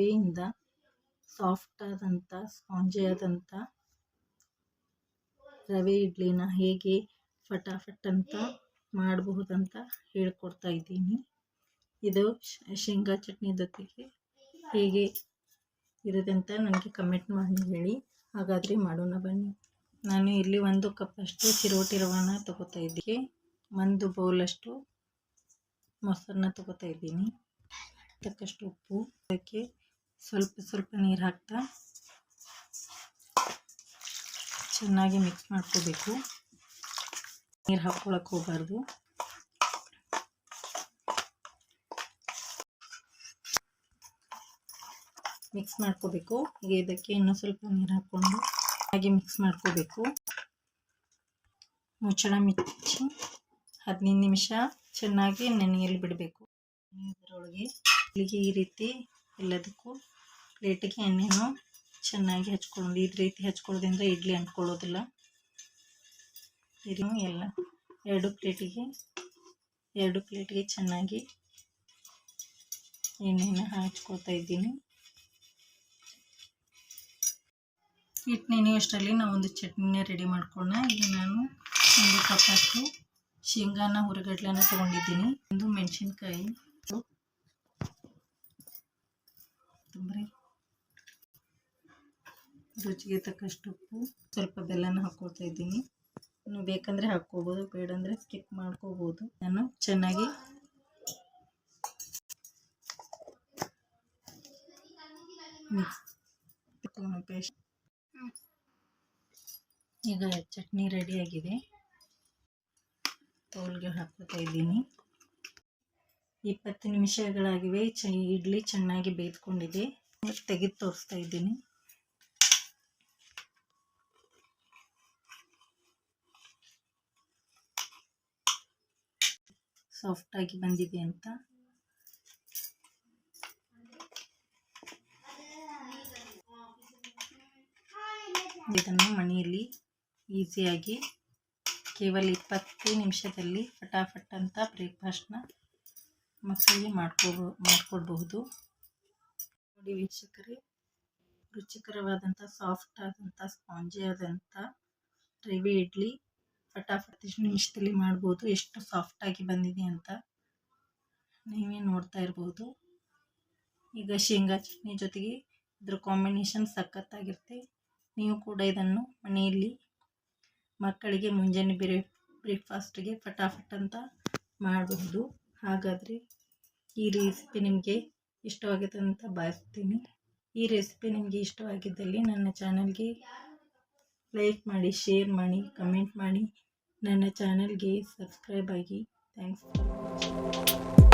ರವೆಯಿಂದ soft ಆದಂಥ, spongy ಆದಂಥ ರವೆ ಇಡ್ಲಿನ ಹೇಗೆ ಫಟಾಫಟ್ ಅಂತ ಮಾಡಬಹುದಂತ ಹೇಳ್ಕೊಡ್ತಾ ಇದ್ದೀನಿ. ಇದು ಶೇಂಗಾ ಚಟ್ನಿ ಜೊತೆಗೆ ಹೇಗೆ ಇರುತ್ತೆ ಅಂತ ನನಗೆ ಕಮೆಂಟ್ ಮಾಡಿ ಹೇಳಿ. ಹಾಗಾದರೆ ಮಾಡೋಣ ಬನ್ನಿ. ನಾನು ಇಲ್ಲಿ ಒಂದು ಕಪ್ಪಷ್ಟು ಚಿರೋಟಿ ರವಾನ ತಗೋತಾ ಇದ್ದೀನಿ. ಒಂದು ಬೌಲಷ್ಟು ಮೊಸರನ್ನ ತಗೋತಾ ಇದ್ದೀನಿ. ತಕ್ಕಷ್ಟು ಉಪ್ಪು, ಅದಕ್ಕೆ ಸ್ವಲ್ಪ ಸ್ವಲ್ಪ ನೀರು ಹಾಕ್ತಾ ಚೆನ್ನಾಗಿ ಮಿಕ್ಸ್ ಮಾಡ್ಕೋಬೇಕು. ನೀರು ಹಾಕ್ಕೊಳಕ್ಕೆ ಹೋಗಬಾರ್ದು. ಮಿಕ್ಸ್ ಮಾಡ್ಕೋಬೇಕು. ಈಗ ಇದಕ್ಕೆ ಇನ್ನೂ ಸ್ವಲ್ಪ ನೀರು ಹಾಕ್ಕೊಂಡು ಹಾಗೆ ಮಿಕ್ಸ್ ಮಾಡ್ಕೋಬೇಕು. ಮುಚ್ಚಳ ಮಿಚ್ಚಿ ಹದಿನೈದು ನಿಮಿಷ ಚೆನ್ನಾಗಿ ನೆನೆಯಲ್ಲಿ ಬಿಡಬೇಕು. ಇದರೊಳಗೆ ಇಲ್ಲಿಗೆ ಈ ರೀತಿ ಎಲ್ಲದಕ್ಕೂ ಪ್ಲೇಟಿಗೆ ಎಣ್ಣೆನೂ ಚೆನ್ನಾಗಿ ಹಚ್ಕೊಂಡು ಈ ರೀತಿ ಹಚ್ಕೊಳ್ಳೋದ್ರಿಂದ ಇಡ್ಲಿ ಅಂಟ್ಕೊಳ್ಳೋದಿಲ್ಲ. ಇದನ್ನು ಎಲ್ಲ ಎರಡು ಪ್ಲೇಟಿಗೆ ಎರಡು ಪ್ಲೇಟಿಗೆ ಚೆನ್ನಾಗಿ ಎಣ್ಣೆನ ಹಚ್ಕೊಳ್ತಾ ಇದ್ದೀನಿ. ಹಿಟ್ಟು ನೆನೆಯೋಷ್ಟರಲ್ಲಿ ನಾವು ಒಂದು ಚಟ್ನಿನ ರೆಡಿ ಮಾಡ್ಕೊಳ್ಳೋಣ. ಇಲ್ಲಿ ನಾನು ಒಂದು ಕಪ್ಪಷ್ಟು ಶೇಂಗಾನ, ಹುರಿಗಡ್ಲೆನ ತೊಗೊಂಡಿದ್ದೀನಿ. ಒಂದು ಮೆಣಸಿನ್ಕಾಯಿ. ರುಚಿಗೆ ತಕ್ಕಷ್ಟು ಉಪ್ಪು, ಸ್ವಲ್ಪ ಬೆಲ್ಲನ ಹಾಕ್ಕೊಳ್ತಾ ಇದ್ದೀನಿ. ನೀವು ಬೇಕಂದರೆ ಹಾಕ್ಕೋಬೋದು, ಬೇಡಂದರೆ ಸ್ಕಿಪ್ ಮಾಡ್ಕೋಬೋದು. ನಾನು ಚೆನ್ನಾಗಿ ಪೇಸ್ಟ್ ಈಗ ಚಟ್ನಿ ರೆಡಿಯಾಗಿದೆ ತೋಲ್ಗೆ ಹಾಕ್ತಾ ಇದ್ದೀನಿ. ಇಪ್ಪತ್ತು ನಿಮಿಷಗಳಾಗಿವೆ, ಚ ಇಡ್ಲಿ ಚೆನ್ನಾಗಿ ಬೇಯ್ದುಕೊಂಡಿದೆ. ತೆಗೆದು ತೋರಿಸ್ತಾ ಇದ್ದೀನಿ. ಸಾಫ್ಟಾಗಿ ಬಂದಿದೆ ಅಂತ. ಇದನ್ನು ಮನೆಯಲ್ಲಿ ಈಸಿಯಾಗಿ ಕೇವಲ ಇಪ್ಪತ್ತು ನಿಮಿಷದಲ್ಲಿ ಫಟಾಫಟ್ ಅಂತ ಬ್ರೇಕ್ಫಾಸ್ಟ್ನ ಮಕ್ಕಳಿಗೆ ಮಾಡ್ಕೋಬೋ, ಮಾಡಿಕೊಡ್ಬಹುದು. ನೋಡಿ ವೀಕ್ಷಕರೇ, ರುಚಿಕರವಾದಂಥ ಸಾಫ್ಟ್ ಆದಂಥ ಸ್ಪಾಂಜಿ ಆದಂಥ ರವೆ ಇಡ್ಲಿ. ಫಟಾಫಟ್ ಇಷ್ಟು ನಿಮಿಷದಲ್ಲಿ ಮಾಡ್ಬೋದು. ಎಷ್ಟು ಸಾಫ್ಟಾಗಿ ಬಂದಿದೆ ಅಂತ ನೀವೇ ನೋಡ್ತಾ ಇರ್ಬೋದು. ಈಗ ಶೇಂಗಾ ಚಟ್ನಿ ಜೊತೆಗೆ ಇದ್ರ ಕಾಂಬಿನೇಷನ್ ಸಖತ್ತಾಗಿರುತ್ತೆ. ನೀವು ಕೂಡ ಇದನ್ನು ಮನೆಯಲ್ಲಿ ಮಕ್ಕಳಿಗೆ ಮುಂಜಾನೆ ಬೇರೆ ಬ್ರೇಕ್ಫಾಸ್ಟ್ಗೆ ಫಟಾಫಟ್ ಅಂತ ಮಾಡಬಹುದು. ಹಾಗಾದರೆ ಈ ರೆಸಿಪಿ ನಿಮಗೆ ಇಷ್ಟವಾಗಿದೆ ಅಂತ ಭಾವಿಸ್ತೀನಿ. ಈ ರೆಸಿಪಿ ನಿಮಗೆ ಇಷ್ಟವಾಗಿದ್ದಲ್ಲಿ ನನ್ನ ಚಾನಲ್ಗೆ ಲೈಕ್ ಮಾಡಿ ಶೇರ್ ಮಾಡಿ ಕಮೆಂಟ್ ಮಾಡಿ. ನನ್ನ ಚಾನಲ್ಗೆ ಸಬ್ಸ್ಕ್ರೈಬ್ ಆಗಿ. ಥ್ಯಾಂಕ್ಸ್